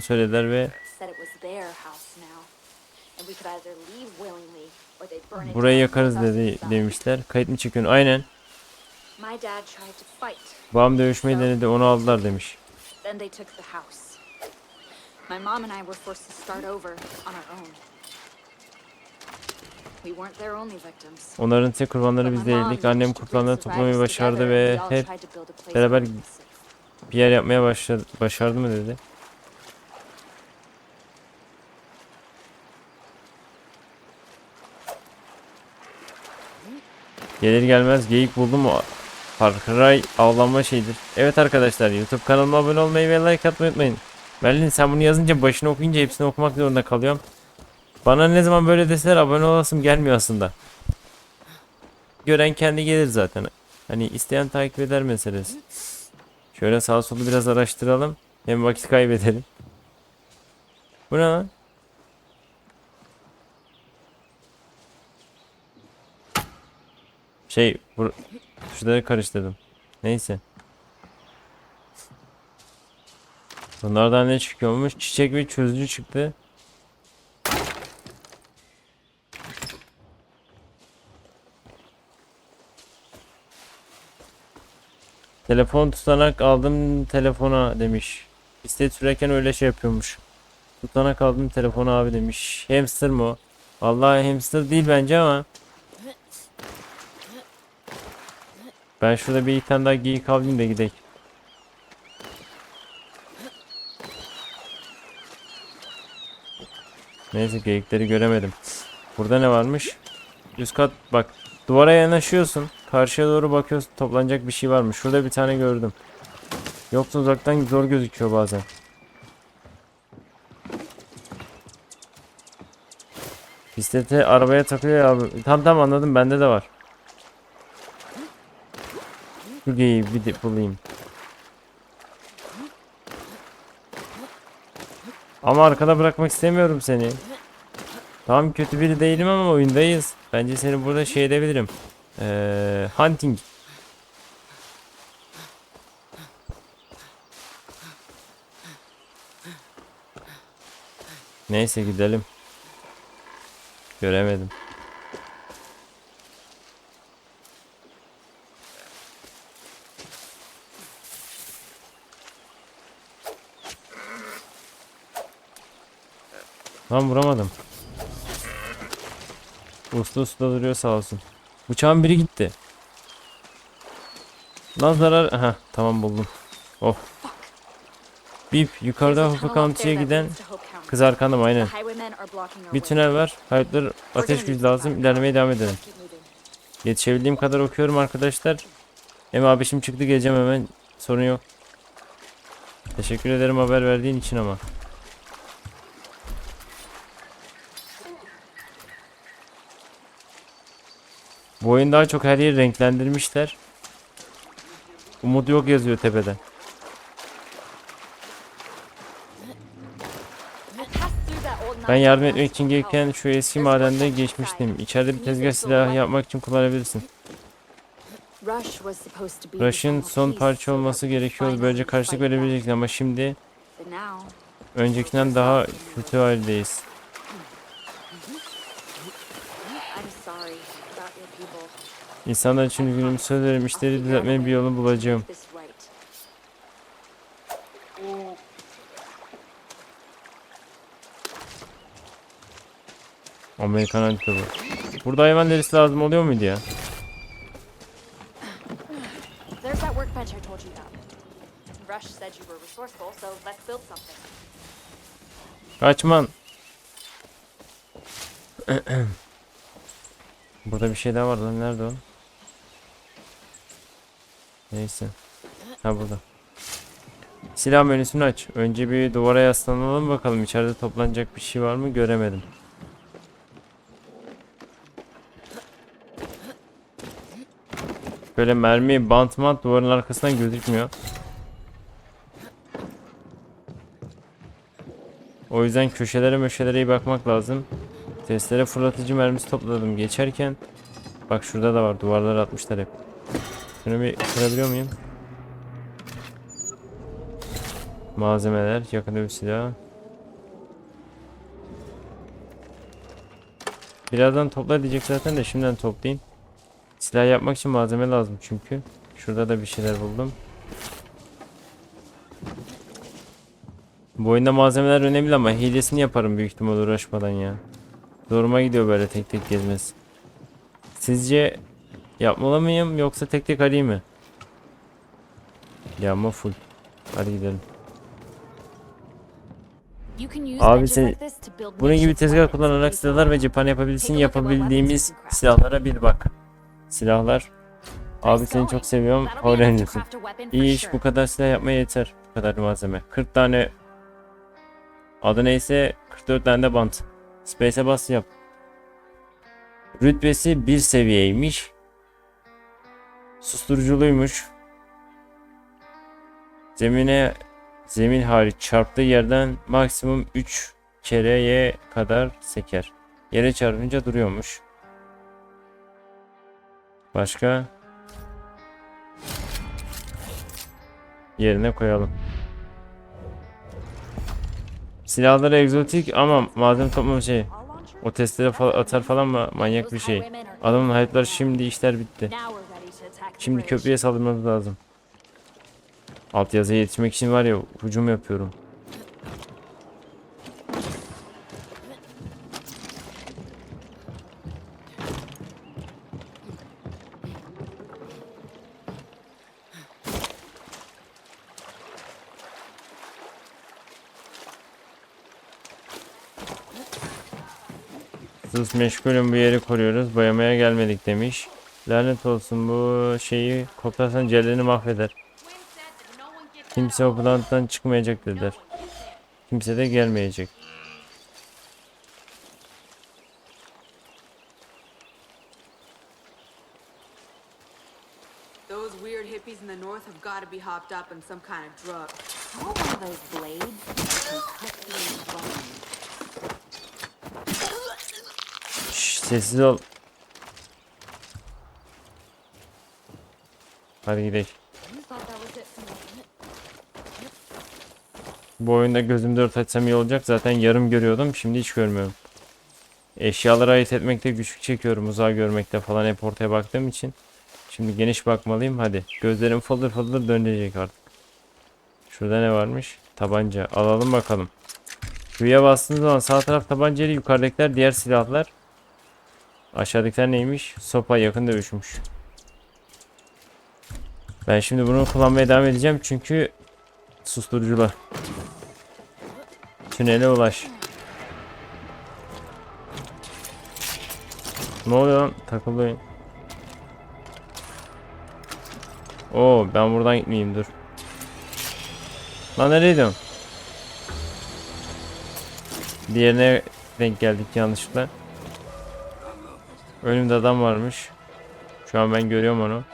söylediler ve burayı yakarız dedi demişler. Kayıt mı çekiyorsun? Aynen. Babam dövüşmeyi denedi onu aldılar demiş. My mom and I were forced to start over on our own. Onların tek kurbanları biz değildik. Annem kurtlanları toplamayı başardı ve hep beraber bir yer yapmaya başladı, başardı mı dedi. Gelir gelmez geyik buldum? Far Cry avlanma şeyidir. Evet arkadaşlar YouTube kanalıma abone olmayı ve like atmayı unutmayın. Berlin sen bunu yazınca başını okuyunca hepsini okumak zorunda kalıyorum. Bana ne zaman böyle deseler abone olasım gelmiyor aslında. Gören kendi gelir zaten. Hani isteyen takip eder meselesi. Şöyle sağ solu biraz araştıralım. Hem vakit kaybedelim. Bu ne lan? Şey, bu tuşları karıştırdım. Neyse. Bunlardan ne çıkıyormuş? Çiçek ve çözücü çıktı. Telefon tutanak aldım telefona demiş. Bisiklet sürerken öyle şey yapıyormuş. Tutanak aldım telefona abi demiş. Hamster mı? Vallahi hamster değil bence ama. Ben şurada bir tane daha geyik alayım da gidelim. Neyse geyikleri göremedim. Burada ne varmış? Üst kat bak. Duvara yanaşıyorsun. Karşıya doğru bakıyorsun. Toplanacak bir şey var mı? Şurada bir tane gördüm. Yoksa uzaktan zor gözüküyor bazen. Bisiklete arabaya takıyor ya abi. Tam tam anladım bende de var. Şu bir de bulayım. Ama arkada bırakmak istemiyorum seni. Tamam kötü biri değilim ama oyundayız. Bence seni burada şey edebilirim. Ee, hunting. Neyse gidelim. Göremedim. Tam vuramadım. Uslu uslu duruyor sağ olsun. Bıçağın biri gitti. Lan zarar... Aha tamam buldum. Oh. Bip yukarıda Hope County'ye giden kız arkanım aynen. Bir tünel var. Hayatlar ateş gücü lazım. İlerlemeye devam edelim. Yetişebildiğim kadar okuyorum arkadaşlar. Hem abişim çıktı geleceğim hemen. Sorun yok. Teşekkür ederim haber verdiğin için ama. Bu oyun daha çok her yeri renklendirmişler. Umut yok yazıyor old Ben yardım etmek için gelirken şu eski madende geçmiştim. İçeride bir tezgah silahı yapmak için kullanabilirsin. Rush'ın son parça olması gerekiyordu. Böylece karşılık verebilecektik ama şimdi öncekinden daha kötü haldeyiz. İnsanlar için üzgünüm söz veririm işleri düzeltmenin bir yolunu bulacağım. Amerikan bu. Burada hayvan derisi lazım oluyor muydu ya? Kaçman. Burada bir şey daha var lan nerede o? Neyse. Ha burada. Silah menüsünü aç. Önce bir duvara yaslanalım bakalım içeride toplanacak bir şey var mı göremedim. Böyle mermi bant duvarın arkasından gözükmüyor. O yüzden köşelere möşelere iyi bakmak lazım. Testere fırlatıcı mermisi topladım geçerken. Bak şurada da var duvarlara atmışlar hep. Şunu bir kırabiliyor muyum? Malzemeler, yakında bir silah. Birazdan topla diyecek zaten de şimdiden toplayayım. Silah yapmak için malzeme lazım çünkü. Şurada da bir şeyler buldum. Bu oyunda malzemeler önemli ama hilesini yaparım büyük ihtimal uğraşmadan ya. Zoruma gidiyor böyle tek tek gezmesi. Sizce yapmalı mıyım yoksa tek tek arayayım mı? Yağma full. Hadi gidelim. Abi sen- Bunun gibi tezgah kullanarak silahlar ve at what Yapabildiğimiz silahlara bir bak. Silahlar. Abi seni çok seviyorum. For İyi iş bu kadar silah yapmaya yeter. Bu kadar malzeme. 40 tane adı neyse 44 tane de bant. Space'e bas yap. Rütbesi bir seviyeymiş. Susturuculuymuş. Zemine zemin hariç çarptığı yerden maksimum 3 kereye kadar seker. Yere çarpınca duruyormuş. Başka? Yerine koyalım. Silahları egzotik ama malzeme toplama şey. O testere fa- atar falan mı manyak bir şey. Adamın hayatları şimdi işler bitti. Şimdi köprüye saldırmamız lazım. Alt yazıya yetişmek için var ya hücum yapıyorum. Sus meşgulüm bu yeri koruyoruz. Boyamaya gelmedik demiş. Lanet olsun bu şeyi koplarsan cellerini mahveder. Kimse o planttan çıkmayacak dediler. Kimse de gelmeyecek. Those weird hippies in the north have got to be hopped up on some kind of drug. I want one of those blades that can cut through bone. Şşş sessiz ol. Hadi gidelim. Bu oyunda gözümü dört açsam iyi olacak. Zaten yarım görüyordum. Şimdi hiç görmüyorum. Eşyaları ayırt etmekte güçlük çekiyorum. Uzağı görmekte falan hep ortaya baktığım için. Şimdi geniş bakmalıyım. Hadi. Gözlerim fıldır fıldır dönecek artık. Şurada ne varmış? Tabanca. Alalım bakalım. Q'ya bastığınız zaman sağ taraf tabancayla yukarıdakiler diğer silahlar. Aşağıdakiler neymiş? Sopa yakın dövüşmüş. Ben şimdi bunu kullanmaya devam edeceğim çünkü susturucular. Tünele ulaş. Ne oluyor lan? Takılıyor. Oo ben buradan gitmeyeyim dur. Lan nereye? Diğerine denk geldik yanlışlıkla. Önümde adam varmış. Şu an ben görüyorum onu.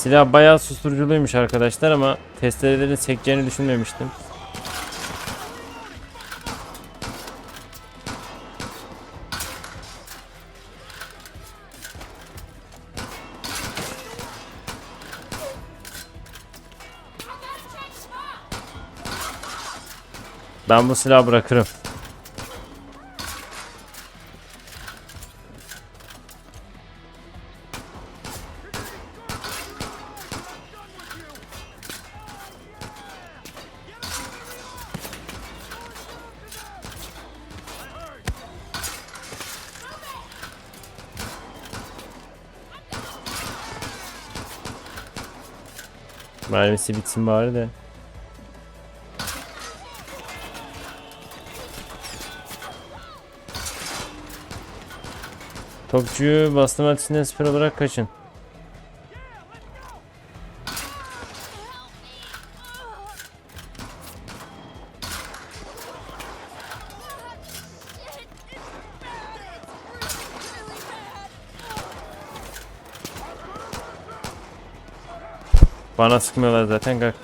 Silah bayağı susturuculuymuş arkadaşlar ama testerelerin sekeceğini düşünmemiştim. Ben bu silahı bırakırım. Mermisi bitsin bari de. Topçuyu bastım ateşinden siper olarak kaçın. Bana sıkmıyorlar zaten kalk.